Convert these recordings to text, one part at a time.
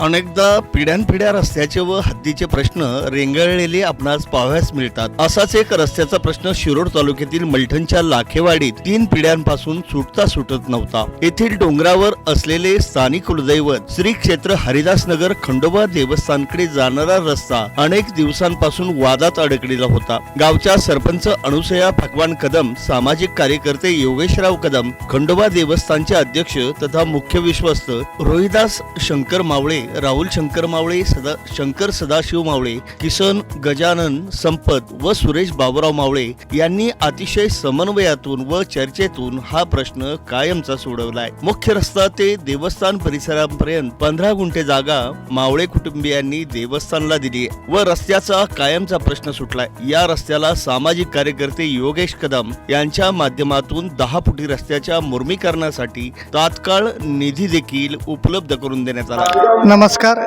अनेकदा पिढ्यानपिढ्या रस्त्याचे व हद्दीचे प्रश्न रेंगाळलेले आपणास पाहाव्यास मिळतात. असाच एक रस्त्याचा प्रश्न शिरोड तालुक्यातील मलठणच्या लाखेवाडीत तीन पिढ्यांपासून सुटता सुटत नव्हता. येथील डोंगरावर असलेले स्थानिक कुलदैवत श्री क्षेत्र हरिदासनगर खंडोबा देवस्थानकडे जाणारा रस्ता अनेक दिवसांपासून वादात अडकलेला होता. गावच्या सरपंच अनुसया भगवान कदम सामाजिक कार्यकर्ते योगेशराव कदम खंडोबा देवस्थानचे अध्यक्ष तथा मुख्य विश्वस्त रोहिदास शंकर मावळे राहुल शंकर मावळे सदा शंकर सदाशिव मावळे किसन गजानन संपत व सुरेश बाबुराव मावळे यांनी अतिशय समन्वयातून व चर्चेतून हा प्रश्न कायमचा सोडवलाय. मुख्य रस्ता ते देवस्थान परिसरापर्यंत पंधरा गुंठे जागा मावळे कुटुंबियांनी देवस्थानला दिली व रस्त्याचा कायमचा प्रश्न सुटलाय. या रस्त्याला सामाजिक कार्यकर्ते योगेश कदम यांच्या माध्यमातून दहा फुटी रस्त्याच्या मुर्मीकरणासाठी तात्काळ निधी देखील उपलब्ध करून देण्यात आला. नमस्कार.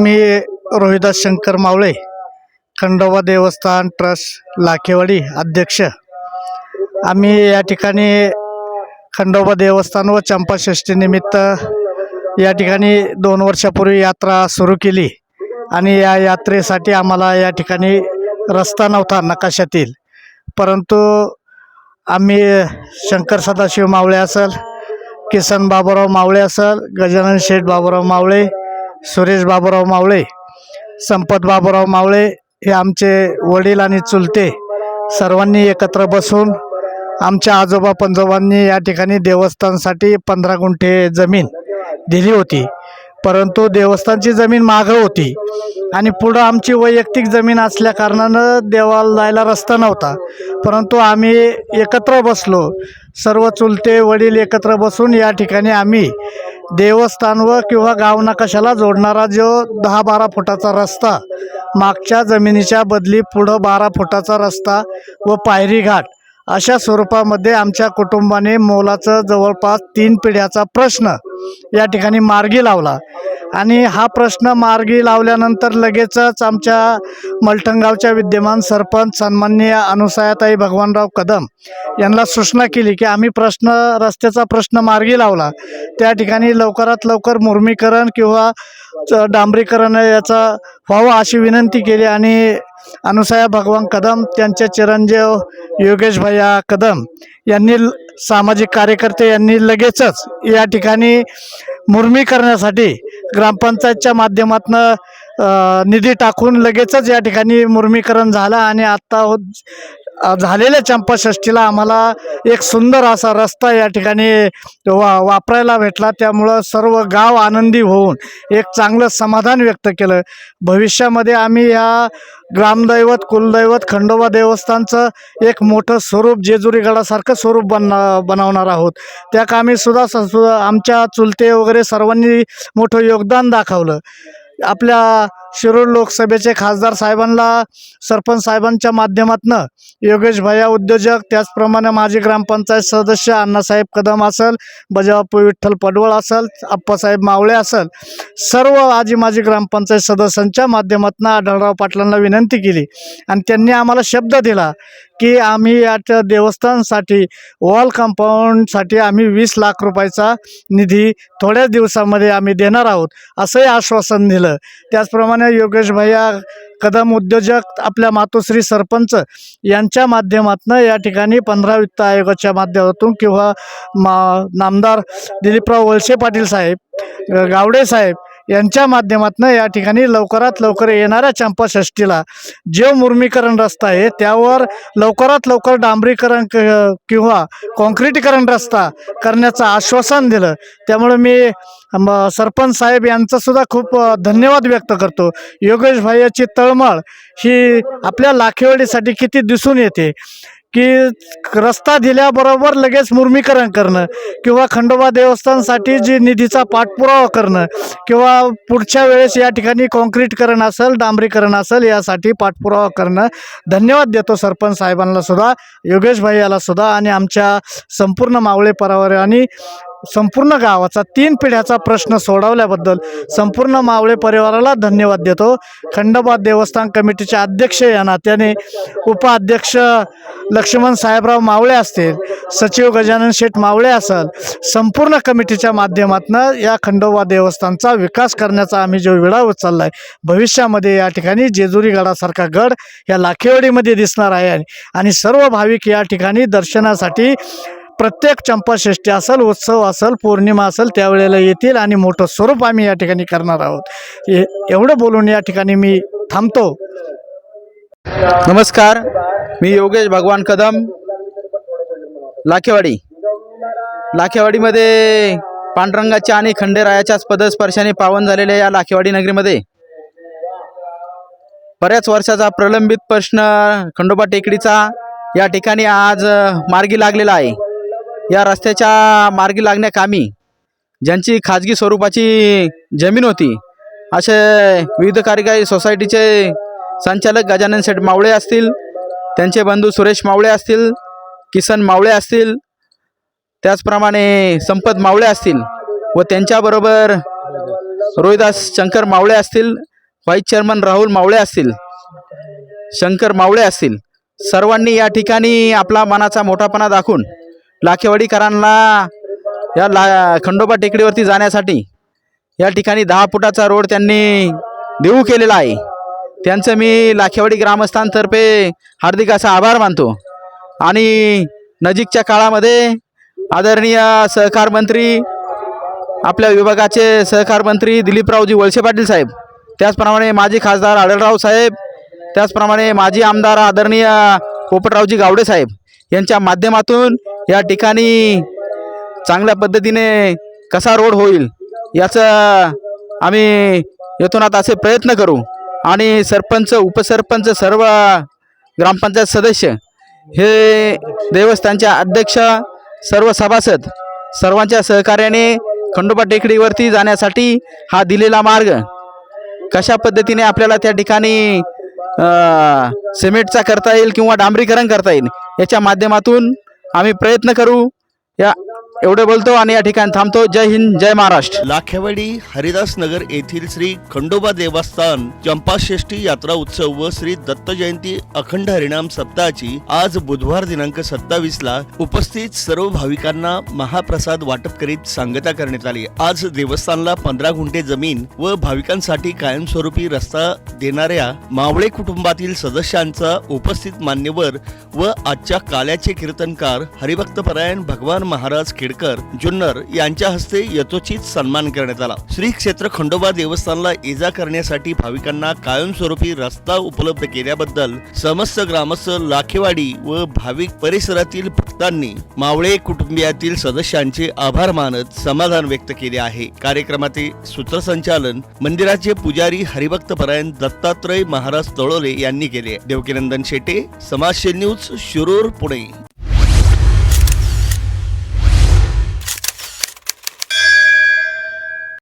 मी रोहिदास शंकर मावळे खंडोबा देवस्थान ट्रस्ट लाखेवाडी अध्यक्ष. आम्ही या ठिकाणी खंडोबा देवस्थान व चंपाषष्ठीनिमित्त या ठिकाणी दोन वर्षापूर्वी यात्रा सुरू केली आणि या यात्रेसाठी आम्हाला या ठिकाणी रस्ता नव्हता नकाशातील. परंतु आम्ही शंकर सदाशिव मावळे असेल किसन बाबुराव मावळे असेल गजानन शेठ बाबुराव मावळे सुरेश बाबूराव मावळे संपत बाबूराव मावळे हे आमचे वडील आणि चुलते. सर्वांनी एकत्र बसून आमच्या आजोबा पंजोबांनी या ठिकाणी देवस्थानसाठी पंधरा गुंठे जमीन दिली होती. परंतु देवस्थानची जमीन मागं होती आणि पुढं आमची वैयक्तिक जमीन असल्या कारणानं देवाला जायला रस्ता नव्हता. परंतु आम्ही एकत्र बसलो. सर्व चुलते वडील एकत्र बसून या ठिकाणी आम्ही देवस्थान व किंवा गाव नकाशाला जोडणारा जो दहा बारा फुटाचा रस्ता मागच्या जमिनीच्या बदली पुढं बारा फुटाचा रस्ता व पायरी घाट अशा स्वरूपामध्ये आमच्या कुटुंबाने मोलाचं जवळपास तीन पिढ्याचा प्रश्न या ठिकाणी मार्गी लावला. आणि हा प्रश्न मार्गी लावल्यानंतर लगेचच आमच्या मलठणगावच्या विद्यमान सरपंच सन्माननीय अनुसयाताई भगवानराव कदम यांना सूचना केली की आम्ही प्रश्न रस्त्याचा प्रश्न मार्गी लावला. त्या ठिकाणी लवकरात लवकर मुर्मीकरण किंवा च- डांबरीकरण याचा व्हावं अशी विनंती केली आणि अनुसया भगवान कदम त्यांचे चिरंजीव योगेश भैया कदम यांनी सामाजिक कार्यकर्ते यांनी लगेचच या ठिकाणी मुर्मी करण्यासाठी ग्रामपंचायतच्या माध्यमातून निधी टाकून लगेचच या ठिकाणी मुर्मीकरण झालं आणि आत्ता हो-, झालेल्या चंपाषष्ठीला आम्हाला एक सुंदर असा रस्ता या ठिकाणी वा वापरायला भेटला. त्यामुळं सर्व गाव आनंदी होऊन एक चांगलं समाधान व्यक्त केलं. भविष्यामध्ये आम्ही या ग्रामदैवत कुलदैवत खंडोबा देवस्थानचं एक मोठं स्वरूप जेजुरी गडासारखं स्वरूप बन बनवणार आहोत. त्या कामी सुद्धा आमच्या चुलते वगैरे सर्वांनी मोठं योगदान दाखवलं. आपल्या शिरूर लोकसभेचे खासदार साहेबांना सरपंच साहेबांच्या माध्यमातनं योगेश भैया उद्योजक त्याचप्रमाणे माजी ग्रामपंचायत सदस्य अण्णासाहेब कदम असेल बजाबापू विठ्ठल पडवळ असेल आप्पासाहेब मावळे असेल सर्व आजी माजी ग्रामपंचायत सदस्यांच्या माध्यमातून आढळराव पाटलांना विनंती केली. आणि त्यांनी आम्हाला शब्द दिला की आम्ही याच्या देवस्थानसाठी वॉल कंपाऊंडसाठी आम्ही वीस लाख रुपयाचा निधी थोड्याच दिवसामध्ये आम्ही देणार आहोत असंही आश्वासन दिलं. त्याचप्रमाणे योगेश भैया कदम उद्योजक आपल्या मातोश्री सरपंच यांच्या माध्यमातून या ठिकाणी पंधरा वित्त आयोगाच्या माध्यमातून किंवा मा नामदार दिलीपराव वळसे पाटील साहेब गावडे साहेब यांच्या माध्यमातून या ठिकाणी लवकरात लवकर येणाऱ्या चंपाषष्ठीला जे मुर्मीकरण रस्ता आहे त्यावर लवकरात लवकर डांबरीकरण किंवा काँक्रीटीकरण रस्ता करण्याचं आश्वासन दिलं. त्यामुळे मी सरपंच साहेब यांचं सुद्धा खूप धन्यवाद व्यक्त करतो. योगेश भाईयाची तळमळ ही आपल्या लाखेवाडीसाठी किती दिसून येते. की रस्ता दिल्याबरोबर लगेच मुर्मीकरण करणं किंवा खंडोबा देवस्थानसाठी जी निधीचा पाठपुरावा करणं किंवा पुढच्या वेळेस या ठिकाणी कॉन्क्रीटकरण असेल डांबरीकरण असेल यासाठी पाठपुरावा करणं. धन्यवाद देतो सरपंच साहेबांना सुद्धा योगेश भाई याला सुद्धा आणि आमच्या संपूर्ण मावळे आणि संपूर्ण गावाचा तीन पिढ्याचा प्रश्न सोडवल्याबद्दल संपूर्ण मावळे परिवाराला धन्यवाद देतो. खंडोबा देवस्थान कमिटीचे अध्यक्ष या नात्याने उपाध्यक्ष लक्ष्मण साहेबराव मावळे असतील सचिव गजानन शेठ मावळे असेल संपूर्ण कमिटीच्या माध्यमातून या खंडोबा देवस्थानचा विकास करण्याचा आम्ही जो विडा उचलला आहे भविष्यामध्ये या ठिकाणी जेजुरी गडासारखा गड या लाखेवाडीमध्ये दिसणार आहे. आणि सर्व भाविक या ठिकाणी दर्शनासाठी प्रत्येक चंपाषष्ठी असेल उत्सव असेल पौर्णिमा असेल त्यावेळेला येतील आणि मोठं स्वरूप आम्ही या ठिकाणी करणार आहोत. एवढं बोलून या ठिकाणी मी थांबतो. नमस्कार. मी योगेश भगवान कदम लाखेवाडी. लाखेवाडीमध्ये पांडुरंगाच्या आणि खंडेरायाच्याच पदस्पर्शाने पावन झालेल्या या लाखेवाडी नगरीमध्ये बऱ्याच वर्षाचा प्रलंबित प्रश्न खंडोबा टेकडीचा या ठिकाणी आज मार्गी लागलेला आहे. या रस्त्याच्या मार्गी लागण्याकामी ज्यांची खाजगी स्वरूपाची जमीन होती असे विविध कार्यकारी सोसायटीचे संचालक गजानन शेठ मावळे असतील त्यांचे बंधू सुरेश मावळे असतील किसन मावळे असतील त्याचप्रमाणे संपत मावळे असतील व त्यांच्याबरोबर रोहिदास शंकर मावळे असतील व्हाईस चेअरमन राहुल मावळे असतील शंकर मावळे असतील. सर्वांनी या ठिकाणी आपला मनाचा मोठापणा दाखवून लाखेवाडीकरांना या ला खंडोबा टेकडीवरती जाण्यासाठी या ठिकाणी दहा फुटाचा रोड त्यांनी देऊ केलेला आहे. त्यांचं मी लाखेवाडी ग्रामस्थांतर्फे हार्दिक असा आभार मानतो. आणि नजीकच्या काळामध्ये आदरणीय सहकार मंत्री आपल्या विभागाचे सहकार मंत्री दिलीपरावजी वळसे पाटील साहेब त्याचप्रमाणे माजी खासदार आढळराव साहेब त्याचप्रमाणे माजी आमदार आदरणीय पोपटरावजी गावडे साहेब यांच्या माध्यमातून या ठिकाणी चांगल्या पद्धतीने कसा रोड होईल याचं आम्ही येथून असे प्रयत्न करू. आणि सरपंच उपसरपंच सर्व ग्रामपंचायत सदस्य हे देवस्थानच्या अध्यक्ष सर्व सभासद सर्वांच्या सहकार्याने खंडोबा टेकडीवरती जाण्यासाठी हा दिलेला मार्ग. कशा पद्धतीने आपल्याला त्या ठिकाणी सिमेंटचा करता येईल किंवा डांबरीकरण करता येईल याच्या माध्यमातून आम्ही प्रयत्न करू. या एवढे बोलतो आणि या ठिकाणी थांबतो. जय हिंद जय महाराष्ट्र. लाखेवाडी हरिदास नगर येथील श्री खंडोबा देवस्थान चंपाषष्ठी यात्रा उत्सव व श्री दत्त जयंती अखंड हरिणाम सप्ताहाची आज बुधवार दिनांक सत्तावीस ला उपस्थित सर्व भाविकांना महाप्रसाद वाटप करीत सांगता करण्यात आली. आज देवस्थानला पंधरा गुंठे जमीन व भाविकांसाठी कायमस्वरूपी रस्ता देणाऱ्या मावळे कुटुंबातील सदस्यांचा उपस्थित मान्यवर व आजच्या काल्याचे कीर्तनकार हरिभक्तपरायण भगवान महाराज खेडकर जुन्नर यांच्या हस्ते यथोचित सन्मान करण्यात आला. श्री क्षेत्र खंडोबा देवस्थानला इजा करण्यासाठी भाविकांना कायमस्वरूपी रस्ता उपलब्ध केल्याबद्दल समस्त ग्रामस्थ लाखेवाडी व भाविक परिसरातील भक्तांनी मावळे कुटुंबियातील सदस्यांचे आभार मानत समाधान व्यक्त केले आहे. कार्यक्रमाचे सूत्रसंचालन मंदिराचे पुजारी हरिभक्तपरायण दत्तात्रय महाराज तळोले यांनी केले. देवकीनंदन शेटे समाजशे न्यूज शिरूर पुणे.